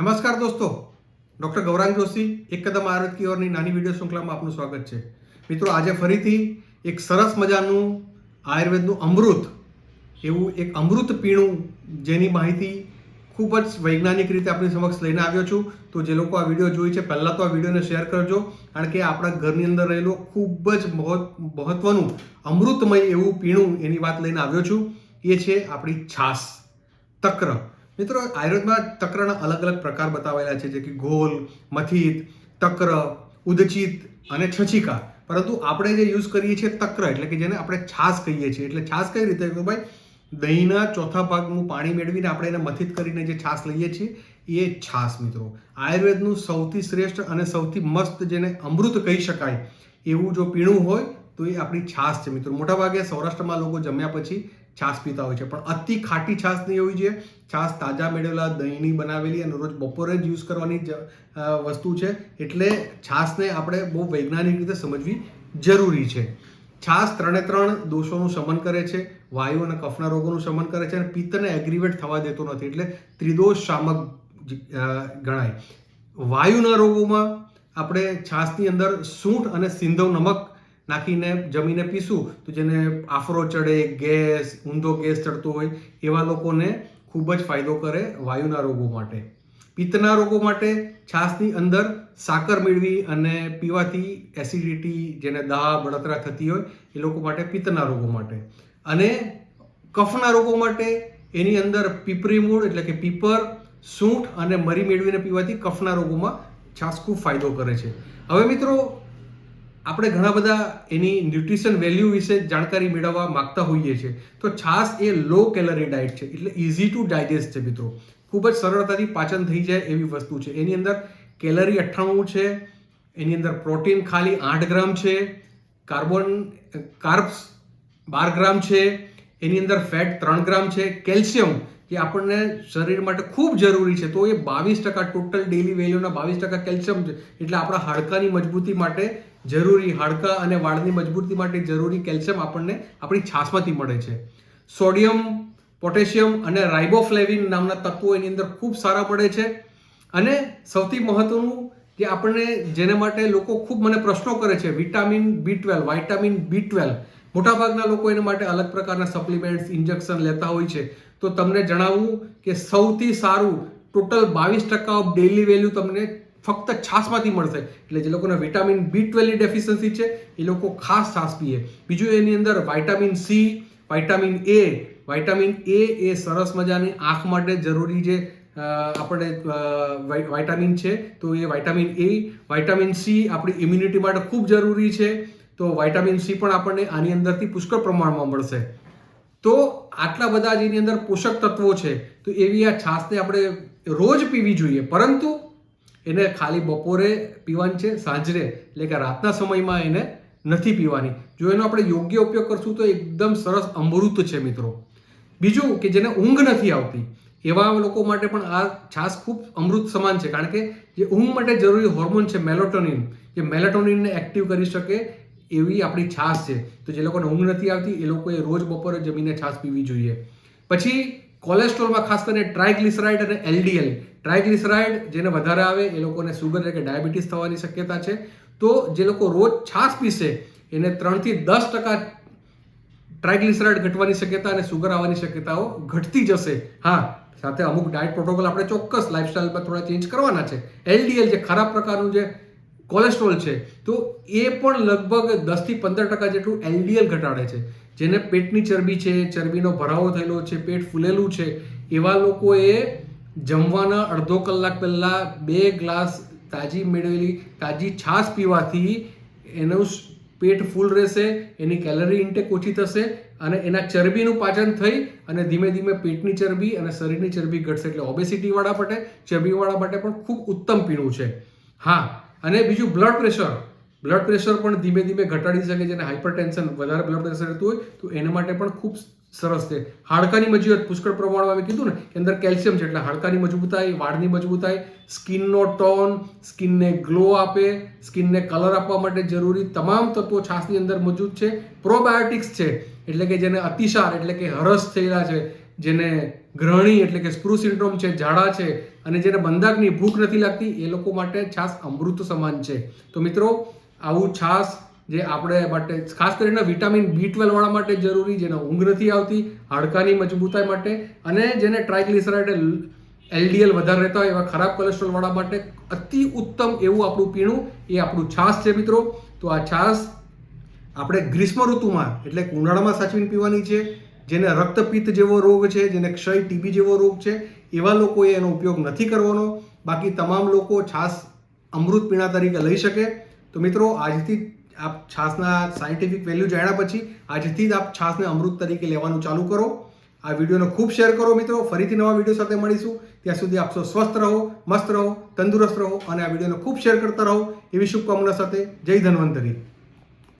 નમસ્કાર દોસ્તો. ડૉક્ટર ગૌરાંગ જોશી, એક કદમ આયુર્વેદ કી ઓરની નાની વીડિયો શૃંખલામાં આપનું સ્વાગત છે. મિત્રો, આજે ફરીથી એક સરસ મજાનું આયુર્વેદનું અમૃત, એવું એક અમૃત પીણું જેની માહિતી ખૂબ જ વૈજ્ઞાનિક રીતે આપણી સમક્ષ લઈને આવ્યો છું. તો જે લોકો આ વીડિયો જોઈ છે, પહેલાં તો આ વિડીયોને શેર કરજો, કારણ કે આપણા ઘરની અંદર રહેલું ખૂબ જ મહત્વ- મહત્વનું અમૃતમય એવું પીણું એની વાત લઈને આવ્યો છું. એ છે આપણી છાશ તક્ર. મિત્રો, આયુર્વેદમાં તક્રના અલગ અલગ પ્રકાર બતાવેલા છે, જે કે ગોલ, મથિત, તક્ર, ઉદચિત અને છચિકા પરંતુ આપણે જે યુઝ કરીએ છીએ તક્ર, એટલે કે જેને આપણે છાશ કહીએ છીએ. એટલે છાશ કઈ રીતે કે ભાઈ, દહીંના ચોથા ભાગનું પાણી મેળવીને આપણે એને મથિત કરીને જે છાશ લઈએ છીએ, એ છાશ મિત્રો. આયુર્વેદનું સૌથી શ્રેષ્ઠ અને સૌથી મસ્ત જેને અમૃત કહી શકાય, એવું જો પીણું હોય, તો એ આપણી છાશ છે મિત્રો. મોટાભાગે સૌરાષ્ટ્રમાં લોકો જમ્યા પછી છાશ પીતા હોય છે. પણ અતિ ખાટી છાશ નહીં હોવી જોઈએ. છાશ તાજા મેળવેલા દહીંની બનાવેલી અને રોજ બપોરે જ યુઝ કરવાની વસ્તુ છે. એટલે છાશને આપણે બહુ વૈજ્ઞાનિક રીતે સમજવી જરૂરી છે. છાશ ત્રણે ત્રણ દોષોનું શમન કરે છે. વાયુ અને કફના રોગોનું શમન કરે છે અને પિત્તને એગ્રીવેટ થવા દેતો નથી. એટલે ત્રિદોષ શામક ગણાય. વાયુના રોગોમાં આપણે છાશની અંદર સૂંઠ અને સિંધવ નમક નાખીને જમીને પીસું તો જેને આફરો ચડે, ગેસ, ઊંધો ગેસ ચડતો હોય, એવા લોકોને ખૂબ જ ફાયદો કરે વાયુના રોગો માટે. પિત્તના રોગો માટે છાશની અંદર સાકર મેળવી અને પીવાથી એસિડિટી, જેને દાહ, બળતરા થતી હોય, એ લોકો માટે પિત્તના રોગો માટે. અને કફના રોગો માટે એની અંદર પીપરી મૂળ એટલે કે પીપર, સૂંઠ અને મરી મેળવીને પીવાથી કફના રોગોમાં છાશ ખૂબ ફાયદો કરે છે. હવે મિત્રો આપણે ઘણા બધા એની ન્યુટ્રિશન વેલ્યુ વિશે જાણકારી મેળવવા માગતા હોઈએ છીએ. તો છાશ એ લો કેલરી ડાયટ છે, એટલે ઇઝી ટુ ડાયજેસ્ટ છે મિત્રો. ખૂબ જ સરળતાથી પાચન થઈ જાય એવી વસ્તુ છે. એની અંદર કેલરી અઠ્ઠાણું છે, એની અંદર પ્રોટીન ખાલી આઠ ગ્રામ છે કાર્બન કાર્બ્સ બાર ગ્રામ છે, એની અંદર ફેટ ત્રણ ગ્રામ છે કેલ્શિયમ જે આપણને શરીર માટે ખૂબ જરૂરી છે. તો એ બાવીસ ટકા ટોટલ ડેલી વેલ્યુના બાવીસ ટકા કેલ્શિયમ છે. એટલે આપણા હાડકાની મજબૂતી માટે જરૂરી હાડકા અને વાળની મજબૂતી માટે જરૂરી કેલ્શિયમ આપણને આપણી છાશમાંથી મળે છે. સોડિયમ, પોટેશિયમ અને રાઇબોફ્લેવિન નામના તત્વો એની અંદર ખૂબ સારા પડે છે. અને સૌથી મહત્વનું કે આપણને જેને માટે લોકો ખૂબ મને પ્રશ્નો કરે છે, vitamin B twelve, vitamin B twelve. મોટાભાગના લોકો એના માટે અલગ પ્રકારના સપ્લિમેન્ટ્સ, ઇન્જેક્શન લેતા હોય છે. તો તમને જણાવું કે સૌથી સારું ટોટલ બાવીસ ટકા ઓફ ડેલી વેલ્યુ તમને ફક્ત છાશમાંથી મળશે. એટલે જે લોકોને વિટામિન બી ટ્વેલ્વની ડેફિશિયન્સી છે, એ લોકો ખાસ છાશ પીએ. બીજું એની અંદર vitamin C vitamin A vitamin A એ સરસ મજાની આંખ માટે જરૂરી જે આપણે વાઇટામિન છે, તો એ વાઇટામિન એ વાઇટામિન સી આપણી ઇમ્યુનિટી માટે ખૂબ જરૂરી છે. તો વાઇટામિન સી પણ આપણને આની અંદરથી પુષ્કળ પ્રમાણમાં મળશે. તો આટલા બધા જેની અંદર પોષક તત્વો છે, તો એવી આ છાશને આપણે રોજ પીવી જોઈએ. પરંતુ એને ખાલી બપોરે પીવાની છે સાંજરે એટલે કે રાતના સમયમાં એને નથી પીવાની. જો એનો આપણે યોગ્ય ઉપયોગ કરશું તો એકદમ સરસ અમૃત છે મિત્રો. બીજું કે જેને ઊંઘ નથી આવતી, એવા લોકો માટે પણ આ છાશ ખૂબ અમૃત સમાન છે. કારણ કે જે ઊંઘ માટે જરૂરી હોર્મોન છે, મેલોટોનિન. જે મેલેટોનિનને એક્ટિવ કરી શકે એવી આપણી છાશ છે. તો જે લોકોને ઊંઘ નથી આવતી, એ લોકોએ રોજ બપોરે જમીને છાશ પીવી જોઈએ. પછી કોલેસ્ટ્રોલમાં ખાસ કરીને ટ્રાયગ્લિસરાઇડ અને એલડીએલ. ટ્રાયગ્લિસરાઇડ જેને વધારે આવે, એ લોકોને સુગર એટલે કે ડાયાબિટીસ થવાની શક્યતા છે. તો જે લોકો રોજ છાશ પીશે, એને ત્રણથી દસ ટકા ટ્રાયગ્લિસરાઇડ ઘટવાની શક્યતા અને સુગર આવવાની શક્યતાઓ ઘટતી જશે. હા, સાથે અમુક ડાયટ પ્રોટોકોલ આપણે ચોક્કસ લાઇફસ્ટાઇલમાં થોડા ચેન્જ કરવાના છે. એલડીએલ જે ખરાબ પ્રકારનું જે કોલેસ્ટ્રોલ છે, તો એ પણ લગભગ દસથી પંદર ટકા જેટલું એલડીએલ ઘટાડે છે. જેને પેટની ચરબી છે, ચરબીનો ભરાવો થયેલો છે, પેટ ફૂલેલું છે, એવા લોકોએ જમવાના અડધો કલાક પહેલાં બે ગ્લાસ તાજી મેળવેલી, તાજી છાશ પીવાથી એનું પેટ ફૂલ રહેશે, એની કેલરી ઇન્ટેક ઓછી થશે અને એના ચરબીનું પાચન થઈ અને ધીમે ધીમે પેટની ચરબી અને શરીરની ચરબી ઘટશે. એટલે ઓબેસિટીવાળા માટે, ચરબીવાળા માટે પણ ખૂબ ઉત્તમ પીણું છે. હા, અને બીજું બ્લડ પ્રેશર બ્લડ પ્રેશર પણ ધીમે ધીમે ઘટાડી શકે જેને હાઇપરટેન્શન વધારે બ્લડ પ્રેશર રહેતું હોય, તો એના માટે પણ ખૂબ સરસ છે. હાડકાની મજબૂત, પુષ્કળ પ્રમાણમાં મેં કીધું ને, કે અંદર કેલ્શિયમ છે એટલે હાડકાની મજબૂતાઈ, વાળની મજબૂતાઈ, સ્કિનનો ટોન, સ્કિનને ગ્લો આપે, સ્કિનને કલર આપવા માટે જરૂરી તમામ તત્વો છાશની અંદર મજૂત છે. પ્રોબાયોટિક્સ છે, એટલે કે જેને અતિસાર, એટલે કે હરસ થયેલા છે, જેને ગ્રહણી એટલે કે સ્પ્રુ સિન્ડ્રોમ છે, ઝાડા છે, અને જેને બંધાકની ભૂખ નથી લાગતી, એ લોકો માટે છાસ અમૃત સમાન છે. તો મિત્રો આવું છાસ જે આપણે માટે, ખાસ કરીને વિટામિન બી વાળા માટે જરૂરી, જેને ઊંઘ નથી આવતી, હાડકાની મજબૂતાઈ માટે, અને જેને ટ્રાયગ્લિસરાઇડ એલડીએલ વધારે રહેતા હોય એવા ખરાબ કોલેસ્ટ્રોલવાળા માટે અતિ ઉત્તમ એવું આપણું પીણું, એ આપણું છાસ છે મિત્રો. તો આ છાસ આપણે ગ્રીષ્મ ઋતુમાં, એટલે ઉનાળામાં સાચવીને પીવાની છે, જેને રક્તપિત્ત જેવો રોગ છે, જેને ક્ષય ટીબી જેવો રોગ છે, એવા લોકોએ એનો ઉપયોગ નથી કરવાનો. બાકી તમામ લોકો છાસ અમૃત પીણા તરીકે લઈ શકે. તો મિત્રો, આજથી આપ છાસના સાયન્ટિફિક વેલ્યુ જાણ્યા પછી આજથી જ આપ છાસને અમૃત તરીકે લેવાનું ચાલુ કરો. આ વિડીયોને ખૂબ શેર કરો મિત્રો. ફરીથી નવા વીડિયો સાથે મળીશું. ત્યાં સુધી આપ સ્વસ્થ રહો, મસ્ત રહો, તંદુરસ્ત રહો અને આ વિડીયોને ખૂબ શેર કરતા રહો. એવી શુભકામના સાથે જય ધન્વંતરી.